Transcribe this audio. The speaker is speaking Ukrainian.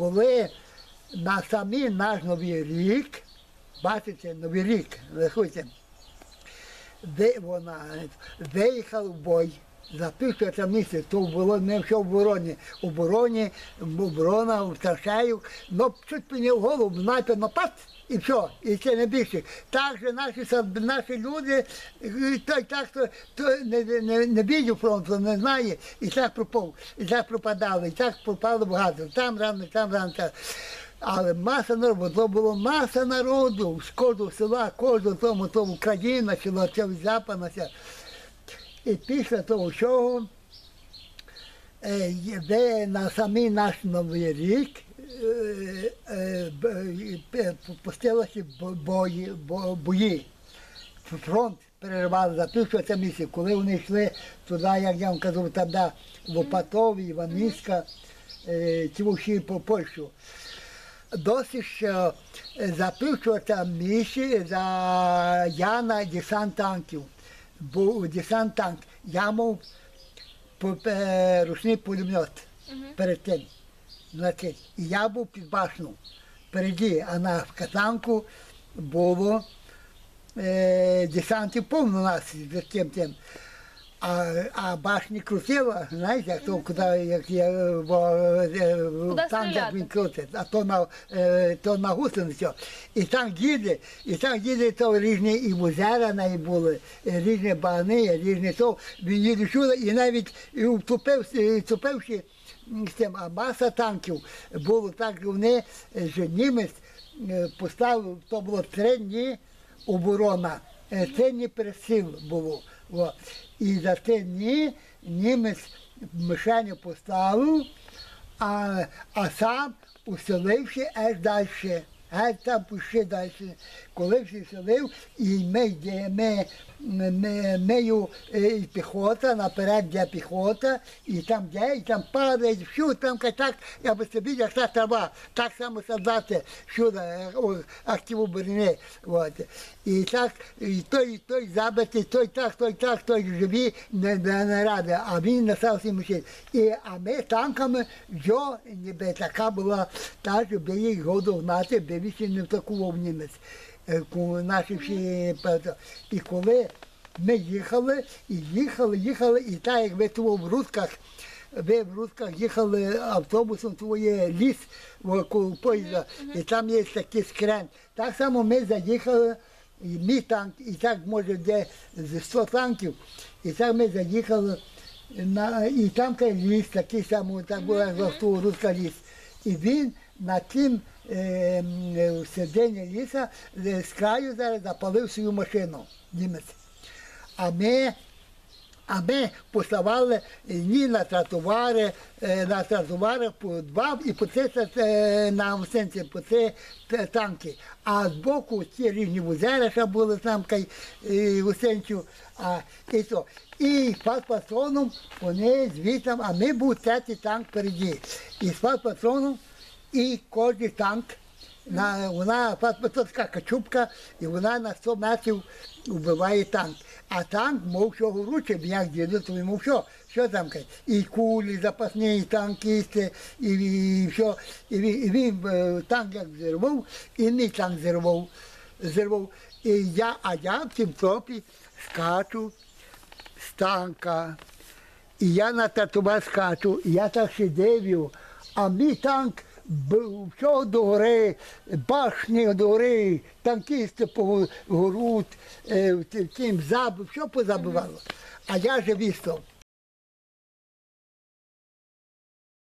коли на самий наш новий рік, бачите, новий рік, рахуйте, де вона виїхала в бой. За півтора місяця, то було не все в обороні. Обороні, оборона, втрачаю, ну чуть мені в голову, знаєте, напад, і все, і це не більше. Так же наші, наші люди, той так, то, то не, не, не бачив фронту, не знає, і так пропав, і так пропадали, і так пропало багато. Там рано, там рано, так. Але маса народу, то було маса народу з кожного села, кожного тому, тому країна, село, це западна. І після того всього, е, де на самий наш новий рік е, е, пустилися бої, бої. Фронт переривали за місяця, коли вони йшли туди, як я вам казав, там в Опатові, Іваніська, е, ті всі по Польщу. Досить що за місяця за Яна десант танків. Був десант танк. Я мав е, ручний пулемет перед тим. І я був під башну. Переді, а на казанку було е, десантів повно нас з тим тим. А, а башні крутила, знаєте, як то куди як я е, бо, е, танк як він крутить, а то на е, то на гусеницю. І там їде, і там їде то різні і озера на були, і різні бани, різні то. Він їде сюди і навіть і втопився, і втопивши з тим, а маса танків було так, вони, що німець поставив, то було три дні оборона, е, три дні пересил було. О. І за три дні німець мишеню поставив, а, а сам уселився аж далі. Аж там ще далі. Коли всі селив, і ми йдемо, ми, ми, і піхота, наперед де піхота, і там де, і там падає, всюди, там так, я би собі, як та трава, так само солдати, всюди, е, активу брони. От. І так, і той, і той забитий, той так, той так, той живі, не, не, не ради, а він настався мужчин. І, а ми танками, йо, ніби така була, та, щоб їх году знати, би він не втакував німець. Е, Наші всі, пето. і коли ми їхали, і їхали, їхали, і так, як ви тут в Рудках, ви в Рудках їхали автобусом, то є ліс около поїзда, і там є такий скрен. Так само ми заїхали, і мій танк, і так може де з 100 танків, і так ми заїхали, на, і там ліс, такий самий, так була як Рудка ліс. І він на тим е, е, середині ліса е, з краю зараз запалив свою машину, німець. А ми, а ми поставали ні на тротуари, е, на тротуарах по два і по три е, на гостинці, по три танки. А збоку ті різні озера, що були там кай е, гостинцю, а і то. І з патроном вони звітом, а ми був третій танк впереді. І з патроном, і кожен танк на, вона така качупка, і вона на 100 метрів вбиває танк. А танк мов що горуче, як діду, то він мов що, що там і кулі, запасні, і танкісти, і, і, все. І, і він танк як зірвав, і мій танк зірвав. зірвав. І я, а я в цім тропі скачу з танка. І я на татуба скачу, і я так сидів, а мій танк все до гори, башні до гори, танкісти по горуть, е, забив, все позабивало. А я же вістав.